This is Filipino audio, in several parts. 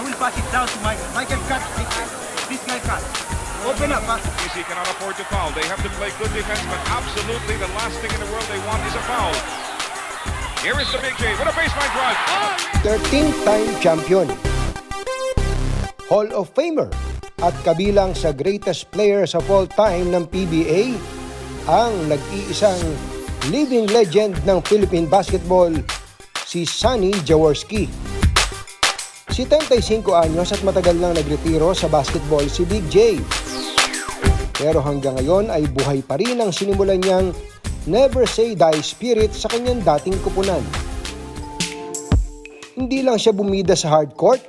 I will pass it down to Michael. Michael cut. This guy cut. Open up, huh? BC cannot afford to foul. They have to play good defense, but absolutely the last thing in the world they want is a foul. Here is the Big J with a baseline drive. Oh, 13-time champion, Hall of Famer, at kabilang sa greatest players of all time ng PBA, ang nag-iisang living legend ng Philippine basketball, si Sonny Jaworski. 75 anyos at matagal nang nagretiro sa basketball si Big J. Pero hanggang ngayon ay buhay pa rin ang sinimulan niyang never say die spirit sa kanyang dating kupunan. Hindi lang siya bumida sa hardcourt,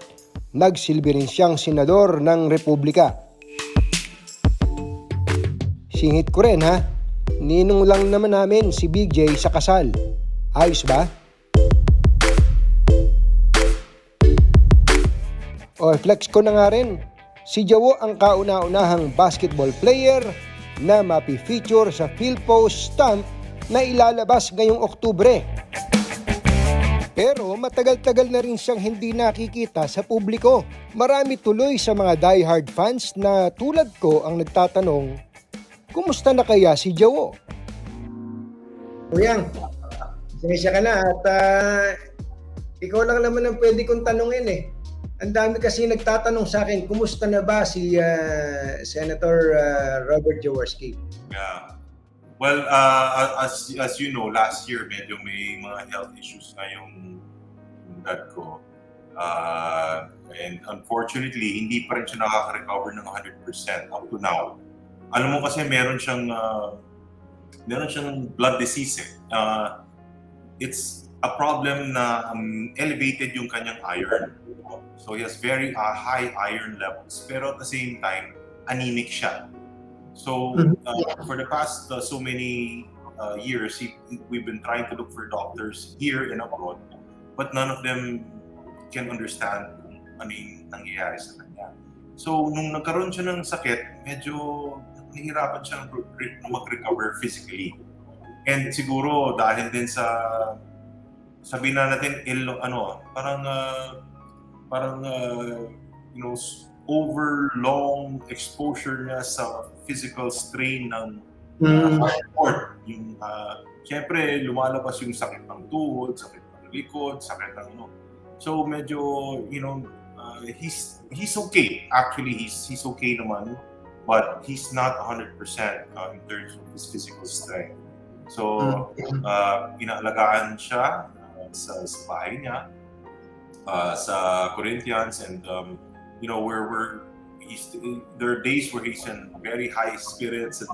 nagsilbi rin siyang senador ng Republika. Singit ko rin ha, ninong lang naman namin si Big J sa kasal. Ayos ba? O flex ko na nga rin, si Jawo ang kauna-unahang basketball player na mapi-feature sa Philpost stamp na ilalabas ngayong Oktubre. Pero matagal-tagal na rin siyang hindi nakikita sa publiko. Marami tuloy sa mga diehard fans na tulad ko ang nagtatanong, kumusta na kaya si Jawo? Kuyang, sinisya ka na at ah, ikaw lang naman ang pwede kong tanungin eh. Ang dami kasi nagtatanong sa akin, kumusta na ba si ah, Senator ah, Robert Jaworski? Yeah. Well, uh, as as you know, last year medyo may mga health issues na yung dad ko. Uh, and unfortunately, hindi pa rin siya nakaka-recover ng 100% up to now. Alam mo kasi meron siyang uh, meron siyang blood disease eh. Uh, it's a problem na um, elevated yung kanyang iron. So he has very uh, high iron levels. Pero at the same time, anemic siya. So uh, for the past uh, so many uh, years, he, we've been trying to look for doctors here and abroad, but none of them can understand kung ano yung nangyayari sa kanya. So nung nagkaroon siya ng sakit, medyo nahihirapan siya mag- mag-recover physically. And siguro dahil din sa sabihin na natin ill ano parang uh, parang uh, you know over long exposure niya sa physical strain ng uh, sport. Yung uh, syempre lumalabas yung sakit ng tuhod sakit ng likod sakit ng ano. So medyo you know uh, he's he's okay. Actually he's he's okay naman but he's not 100% uh, in terms of his physical strength. So uh, inaalagaan siya uh, sa, sa bahay niya uh, sa Corinthians and um, you know where we're he's there are days where he's in very high spirits and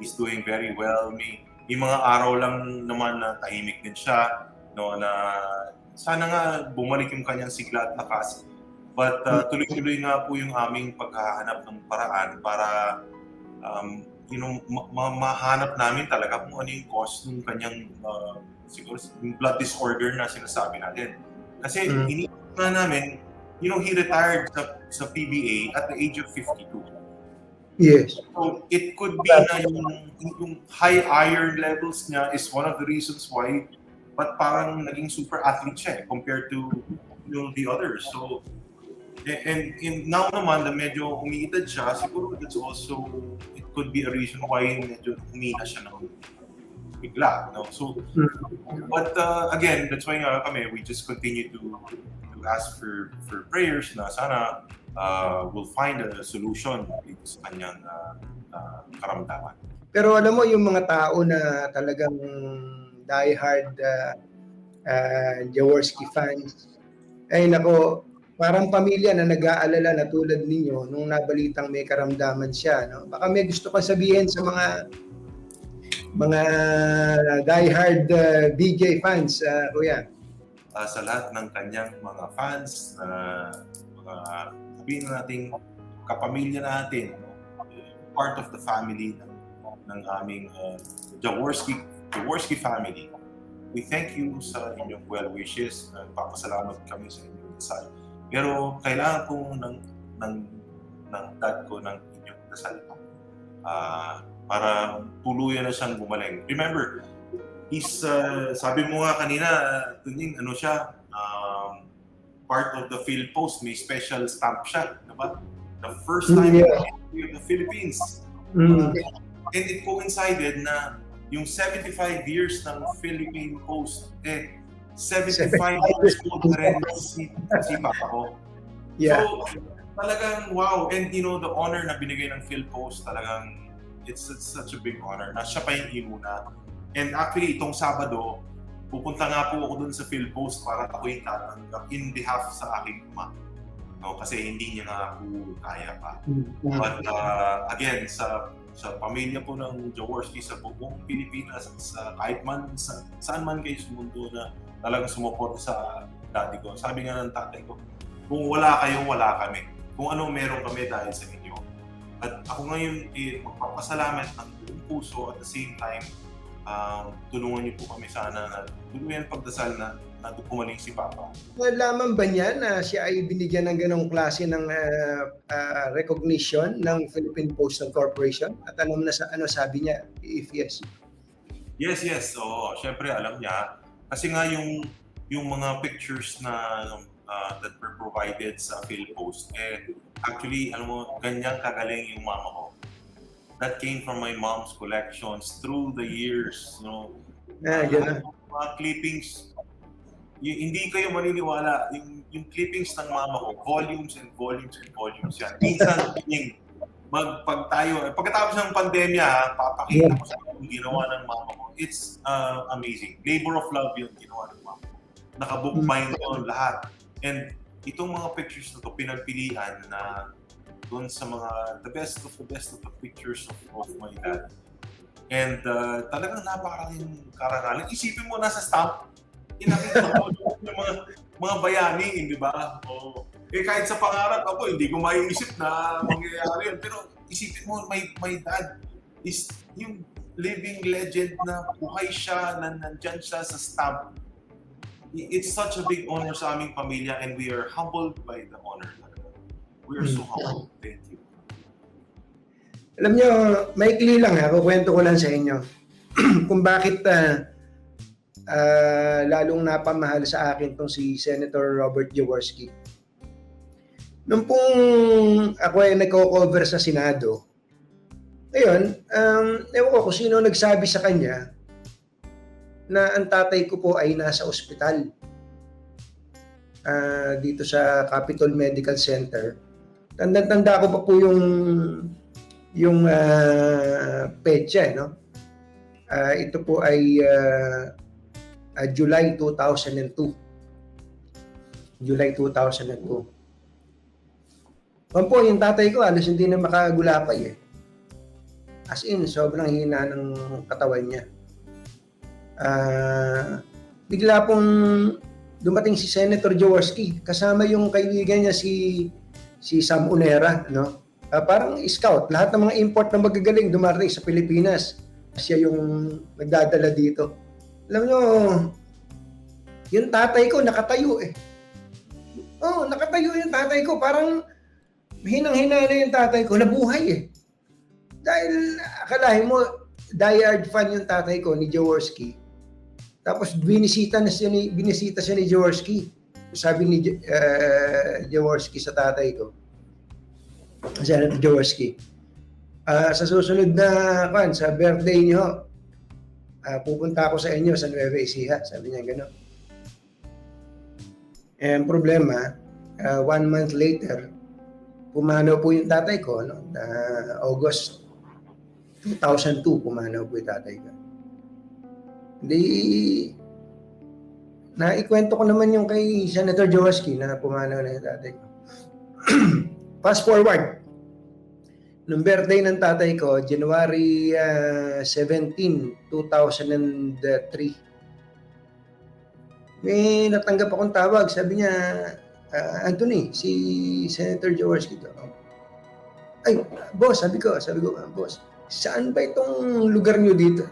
he's doing very well. May may mga araw lang naman na tahimik din siya no na sana nga bumalik yung kanyang sigla at lakas. But uh, tuloy-tuloy nga po yung aming paghahanap ng paraan para um, you know ma- ma- mahanap namin talaga kung ano yung cause ng kanyang uh, siguro yung blood disorder na sinasabi natin kasi Mm. iniisip na namin you know, he retired sa, sa PBA at the age of 52. Yes. So, it could be na yung, yung high iron levels niya is one of the reasons why but parang naging super athlete siya eh, compared to you know, the others. So, and, and, and now naman na medyo umiidad siya, siguro that's also, it could be a reason why medyo umina siya ng bigla. No? So, but uh, again, that's why nga kami, we just continue to to ask for for prayers na sana uh, we'll find a solution dito sa kanyang uh, uh, karamdaman. Pero alam mo yung mga tao na talagang diehard uh, uh, Jaworski fans, ay nako, parang pamilya na nag-aalala na tulad ninyo nung nabalitang may karamdaman siya. No? Baka may gusto kang sabihin sa mga mga diehard uh, BJ fans, uh, kuya. Uh, sa lahat ng kanyang mga fans na mga sabihin na nating kapamilya natin, part of the family ng, ng aming uh, Jaworski, Jaworski family. We thank you sa inyong well wishes. Uh, papasalamat kami sa inyong dasal. Pero kailangan po ng, ng, ng dad ko ng inyong dasal uh, para tuluyan na siyang gumaling. Remember, he's, uh, sabi mo nga kanina, Tunying, ano siya, um, part of the Philpost, may special stamp siya, diba? The first Mm, time yeah. in the Philippines. Mm. And it coincided na yung 75 years ng Philippine Post, eh, 75 years old na rin si, si Papa ko. Yeah. So, talagang wow. And you know, the honor na binigay ng Philpost, talagang it's, it's such a big honor na siya pa yung inuna. And actually, itong Sabado, pupunta nga po ako dun sa Philpost para ako yung tatanggap in behalf sa aking ama. No, kasi hindi niya nga po kaya pa. Mm. But uh, again, sa sa pamilya po ng Jaworski sa buong Pilipinas, sa kahit man sa, saan man kayo sa mundo na talagang sumuporta sa daddy ko. Sabi nga ng tatay ko, kung wala kayo, wala kami. Kung ano meron kami dahil sa inyo. At ako ngayon, eh, magpapasalamat ng buong puso at the same time, um, tulungan niyo po kami sana na tuluyan pagdasal na na pumaling si Papa. Nalaman ba niya na siya ay binigyan ng ganong klase ng ah, ah, recognition ng Philippine Postal Corporation? At alam na sa ano sabi niya if yes? Yes, yes. Oo, syempre alam niya. Kasi nga yung yung mga pictures na uh, that were provided sa Philpost, eh, actually, alam mo, ganyan kagaling yung mama ko. That came from my mom's collections through the years. You know, Ah, Lahat ganun. ng mga clippings, y- hindi kayo maniniwala, yung, yung clippings ng mama ko, volumes and volumes and volumes yan. Minsan, yung mag, pag tayo, pagkatapos ng pandemya, ha, papakita ko sa inyo yung ginawa ng mama ko. It's uh, amazing. Labor of love yung ginawa ng mama ko. Nakabookbind doon lahat. And itong mga pictures na to, pinagpilian na doon sa mga the best of the best of the pictures of, of my dad. And uh, talagang napakaraming karangalan. Isipin mo, nasa stamp, inakita mo yung mga, mga bayani, di ba? O, eh kahit sa pangarap ako, hindi ko maiisip na mangyayari yun. Pero isipin mo, my, my dad is yung living legend na buhay siya, na nandyan siya sa stamp. It's such a big honor sa aming pamilya and we are humbled by the honor. We are so humbled. Thank you. Alam niyo, maikli lang ha, kukwento ko lang sa inyo kung bakit ah, ah, lalong napamahal sa akin tong si Senator Robert Jaworski. Nung pong ako ay nagko-cover sa Senado, ayun, um, ewan ko kung sino nagsabi sa kanya na ang tatay ko po ay nasa ospital ah, dito sa Capitol Medical Center. Tanda-tanda ko pa po yung yung uh, petsa, no? Ah, ito po ay ah, ah, July 2002. July 2002. Kung po, yung tatay ko, alas hindi na makagulapay eh. As in, sobrang hina ng katawan niya. Ah, bigla pong dumating si Senator Jaworski. Kasama yung kaibigan niya si si Sam Unera, no? Ah, parang scout. Lahat ng mga import na magagaling dumarating sa Pilipinas. Siya yung nagdadala dito. Alam nyo, yung tatay ko nakatayo eh. Oh, nakatayo yung tatay ko. Parang hinang-hina na yung tatay ko. Nabuhay eh. Dahil akalahin mo, diehard fan yung tatay ko ni Jaworski. Tapos binisita na siya ni binisita siya ni Jaworski. Sabi ni uh, Jaworski sa tatay ko. Senator Jaworski. Ah, sa susunod na kan sa birthday niyo, ah, pupunta ako sa inyo sa Nueva Ecija. Sabi niya gano'n. Eh, ang problema, ah, one month later, pumanaw po yung tatay ko, no? Na August 2002, pumanaw po yung tatay ko. Hindi, naikwento ko naman yung kay Senator Jaworski na pumanaw na yung tatay ko. Fast forward. Nung birthday ng tatay ko, January ah, 17, 2003. May natanggap akong tawag. Sabi niya, "Ah, Anthony, si Senator Jaworski to. Ay, boss, sabi ko, sabi ko, "Ah, boss, saan ba itong lugar niyo dito?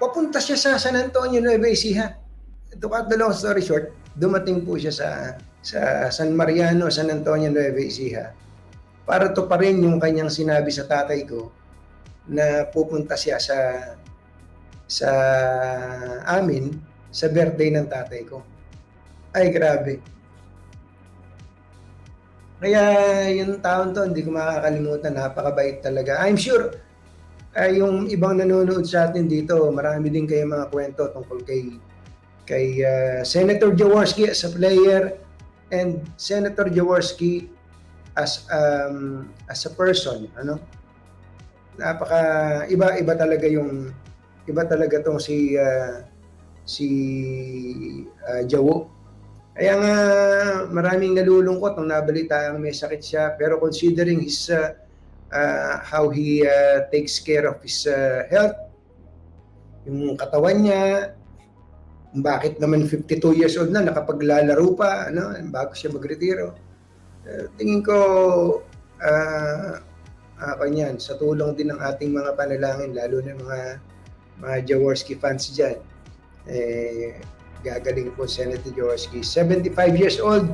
Papunta siya sa San Antonio, Nueva Ecija. To cut the long story short, dumating po siya sa sa San Mariano, San Antonio, Nueva Ecija para to pa rin yung kanyang sinabi sa tatay ko na pupunta siya sa sa amin sa birthday ng tatay ko. Ay, grabe. Kaya yung taon to, hindi ko makakalimutan, napakabait talaga. I'm sure ah, yung ibang nanonood sa atin dito, marami din kayo mga kwento tungkol kay kay ah, Senator Jaworski as a player and Senator Jaworski as um, as a person, ano? Napaka iba iba talaga yung iba talaga tong si ah, si ah, Jawo. Kaya nga maraming nalulungkot nung nabalita ang may sakit siya pero considering his uh, uh, how he uh, takes care of his uh, health, yung katawan niya, bakit naman 52 years old na nakapaglalaro pa ano bago siya magretiro. Uh, tingin ko uh, ako niyan sa tulong din ng ating mga panalangin lalo na mga mga Jaworski fans diyan. Eh gagaling po Senator Jaworski. 75 years old.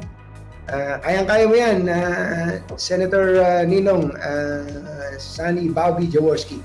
Uh, kayang-kaya mo yan, uh, Senator uh, Ninong uh, Sunny Bobby Jaworski.